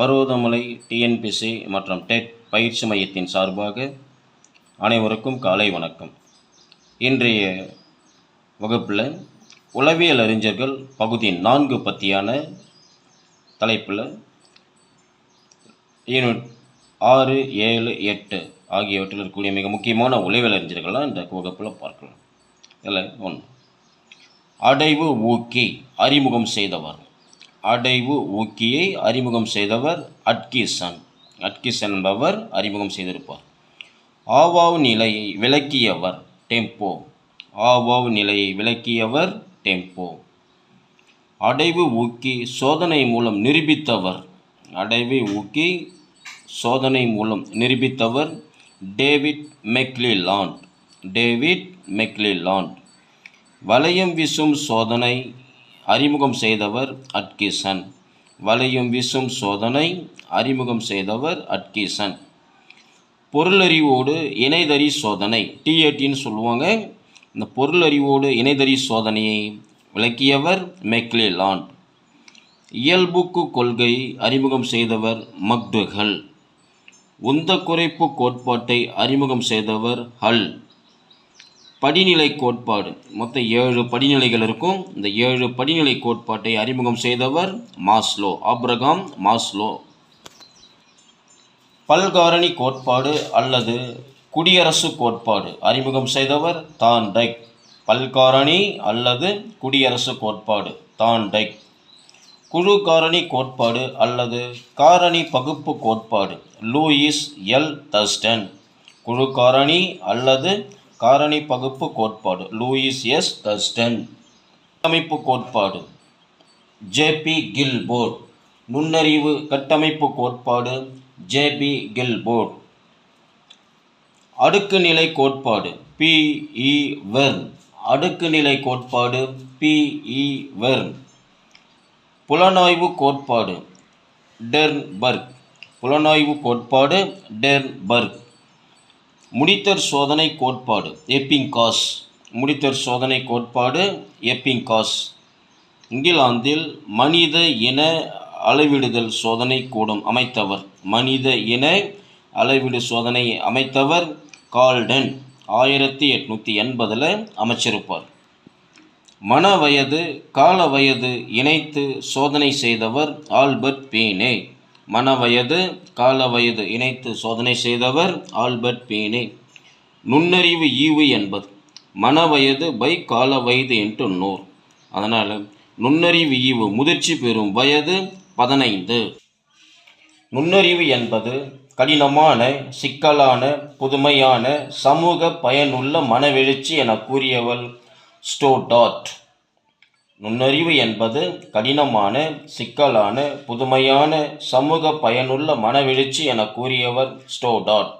Parvathamalai TNPSC மற்றும் dead பயிற்சி மையத்தின் சார்பாக அனைவருக்கும் காலை வணக்கம். இன்றைய வகுப்பில் உளவியல் அறிஞர்கள் பகுதி நான்கு பற்றியான தலைப்பில் யூனிட் ஆறு ஏழு எட்டு ஆகியவற்றில் இருக்கக்கூடிய மிக முக்கியமான உளவியல் அறிஞர்களாக இந்த வகுப்பில் பார்க்கலாம். இதில் ஒன்று அடைவு ஊக்கி அறிமுகம் செய்தவர். அடைவு ஊக்கியை அறிமுகம் செய்தவர் அட்கிசன். அட்கிசன் என்பவர் அறிமுகம் செய்திருப்பார். ஆவாவ் நிலையை விளக்கியவர் டெம்போ. ஆவாவ் நிலையை விளக்கியவர் டெம்போ. அடைவு ஊக்கி சோதனை மூலம் நிரூபித்தவர். அடைவை ஊக்கி சோதனை மூலம் நிரூபித்தவர் டேவிட் மெக்லிலாண்ட். டேவிட் மெக்லிலாண்ட். வளையம் வீசும் சோதனை அறிமுகம் செய்தவர் அட்கிசன் வளையும் வீசும் சோதனை அறிமுகம் செய்தவர் அட்கிசன் பொருளறிவோடு இணைதறி சோதனை டிஏடின்னு சொல்லுவாங்க. இந்த பொருளறிவோடு இணைதறி சோதனையை விளக்கியவர் மெக்லிலாண்ட் இயல்புக்கு கொள்கை அறிமுகம் செய்தவர் மக்டுகள் உந்த குறைப்பு கோட்பாட்டை அறிமுகம் செய்தவர் ஹல். படிநிலை கோட்பாடு. மொத்தம் ஏழு படிநிலைகள் இருக்கும். இந்த ஏழு படிநிலை கோட்பாட்டை அறிமுகம் செய்தவர் மாஸ்லோ. Abraham Maslow. பல்காரணி கோட்பாடு அல்லது குடியரசு கோட்பாடு. அறிமுகம் செய்தவர் தான் டைக். பல்காரணி அல்லது குடியரசு கோட்பாடு. தான் டைக். குழு காரணி கோட்பாடு அல்லது காரணி பகுப்பு கோட்பாடு. லூயிஸ் எல் தஸ்டன் குழு காரணி அல்லது காரணி பகுப்பு கோட்பாடு லூயிஸ் எஸ். தஸ்டன் கட்டமைப்பு கோட்பாடு ஜேபி கில்போர்ட். நுண்ணறிவு கட்டமைப்பு கோட்பாடு ஜேபி கில்போர்ட். அடுக்குநிலை கோட்பாடு பிஇ வெர்ன். அடுக்குநிலை கோட்பாடு பிஇ வெர்ன். புலனாய்வு கோட்பாடு டெர்ன்பர்க். புலனாய்வு கோட்பாடு டெர்ன்பர்க். முடித்தர் சோதனை கோட்பாடு எப்பிங்காஸ் முடித்தர் சோதனை கோட்பாடு எப்பிங்காஸ் இங்கிலாந்தில் மனித இன அளவிடுதல் சோதனை கூடம் அமைத்தவர். மனித இன அளவீடு சோதனை அமைத்தவர் கால்டன் ஆயிரத்தி எட்நூற்றி எண்பதில் அமைச்சிருப்பார். மன வயது கால வயது இணைத்து சோதனை செய்தவர் ஆல்பர்ட் பீனே. மன வயது கால வயது இணைத்து சோதனை செய்தவர் ஆல்பர்ட் பீனே. நுண்ணறிவு ஈவு என்பது மன வயது பை கால வயது என்று நூறு. அதனால் நுண்ணறிவு ஈவு முதிர்ச்சி பெறும் வயது பதினைந்து. நுண்ணறிவு என்பது கடினமான சிக்கலான புதுமையான சமூக பயனுள்ள மனவெழுச்சி என கூறியவள் ஸ்டோடாட். நுண்ணறிவு என்பது கடினமான சிக்கலான புதுமையான சமூக பயனுள்ள மனவெழுச்சி என கூறியவர் ஸ்டோடாட்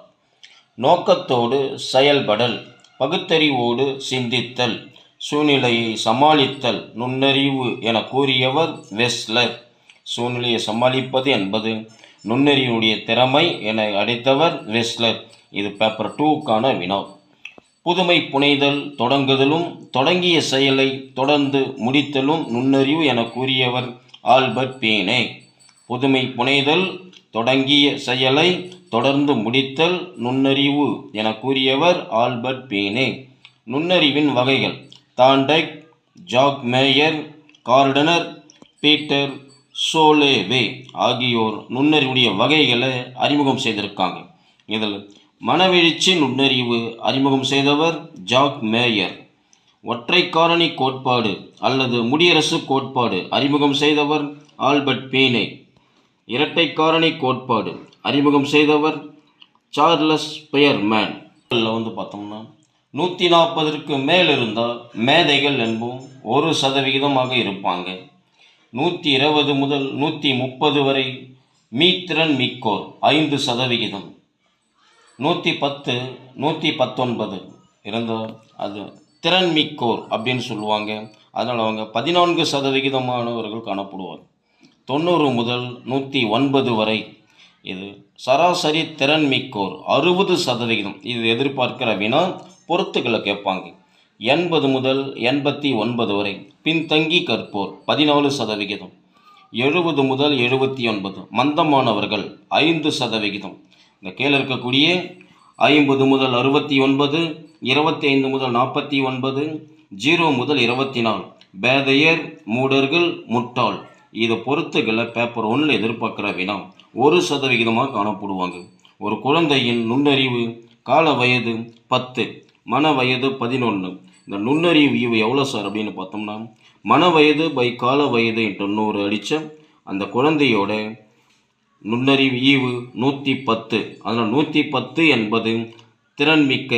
நோக்கத்தோடு செயல்படல் பகுத்தறிவோடு சிந்தித்தல் சூழ்நிலையை சமாளித்தல் நுண்ணறிவு என கூறியவர் வெஸ்லர். சூழ்நிலையை சமாளிப்பது என்பது நுண்ணறிவுடைய திறமை என அடைத்தவர் வெஸ்லர். இது பேப்பர் டூக்கான வினா. புதுமை புனைதல் தொடங்குதலும் தொடங்கிய செயலை தொடர்ந்து முடித்தலும் நுண்ணறிவு என கூறியவர் ஆல்பர்ட் பீனே. புதுமை புனைதல் தொடங்கிய செயலை தொடர்ந்து முடித்தல் நுண்ணறிவு என கூறியவர் ஆல்பர்ட் பீனே. நுண்ணறிவின் வகைகள் தாண்டக் Jack Mayer Gardner Peter Salovey ஆகியோர் நுண்ணறிவுடைய வகைகளை அறிமுகம் செய்திருக்காங்க. இதில் மனவெழுச்சி நுண்ணறிவு அறிமுகம் செய்தவர் ஜாக் மேயர். ஒற்றை காரணி கோட்பாடு அல்லது முடியரசு கோட்பாடு அறிமுகம் செய்தவர் ஆல்பர்ட் பீனே. இரட்டை காரணி கோட்பாடு அறிமுகம் செய்தவர் சார்லஸ் பெயர்மேன் இதில் வந்து பார்த்தோம்னா நூற்றி நாற்பதற்கு மேல் இருந்தால் மேதைகள் என்போம் ஒரு சதவிகிதமாக இருப்பாங்க. நூற்றி இருபது முதல் நூற்றி முப்பது வரை மீத்திறன் மிக்கோர் ஐந்து சதவிகிதம். நூற்றி பத்து நூற்றி பத்தொன்பது. இருந்தால் அது திறன் மிக்கோர் அப்படின்னு சொல்லுவாங்க. அதனால் அவங்க பதினான்கு சதவிகிதமானவர்கள் காணப்படுவார் தொண்ணூறு முதல் நூற்றி ஒன்பது வரை இது சராசரி திறன் மிக்கோர் அறுபது சதவிகிதம். இது எதிர்பார்க்கிற வினா பொறுத்துக்களை கேட்பாங்க. எண்பது முதல் எண்பத்தி ஒன்பது வரை பின்தங்கி கற்போர் பதினாலு சதவிகிதம். எழுபது முதல் எழுபத்தி ஒன்பது மந்தமானவர்கள் ஐந்து சதவிகிதம். இந்த கீழே இருக்கக்கூடிய ஐம்பது முதல் அறுபத்தி ஒன்பது இருபத்தி ஐந்து முதல் நாற்பத்தி ஒன்பது ஜீரோ முதல் இருபத்தி நாலு. பேதையர் மூடர்கள் முட்டாள். இதை பொறுத்துகளை பேப்பர் ஒன்றில் எதிர்பார்க்குற வினா ஒரு சதவிகிதமாக காணப்படுவாங்க. ஒரு குழந்தையின் நுண்ணறிவு கால வயது பத்து மன வயது பதினொன்று இந்த நுண்ணறிவு ஈவு எவ்வளோ சார் அப்படின்னு பார்த்தோம்னா மன வயது பை கால வயது என்ற நூறு அடித்த அந்த குழந்தையோட நுண்ணறிவு ஈவு நூற்றி பத்து அதனால் நூற்றி பத்து என்பது திறன்மிக்க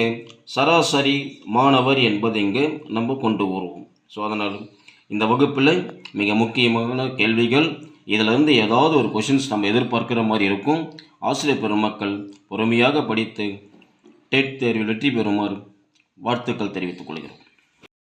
சராசரி மாணவர் என்பது இங்கே நம்ம கொண்டு வருவோம். ஸோ அதனால் இந்த வகுப்பில் மிக முக்கியமான கேள்விகள் இதிலிருந்து ஏதாவது ஒரு கொஷின்ஸ் நம்ம எதிர்பார்க்கிற மாதிரி இருக்கும். ஆசிரியர் பெருமக்கள் பொறுமையாக படித்து டெட் தேர்வில் வெற்றி பெறுமாறு வாழ்த்துக்கள் தெரிவித்துக் கொள்கிறோம்.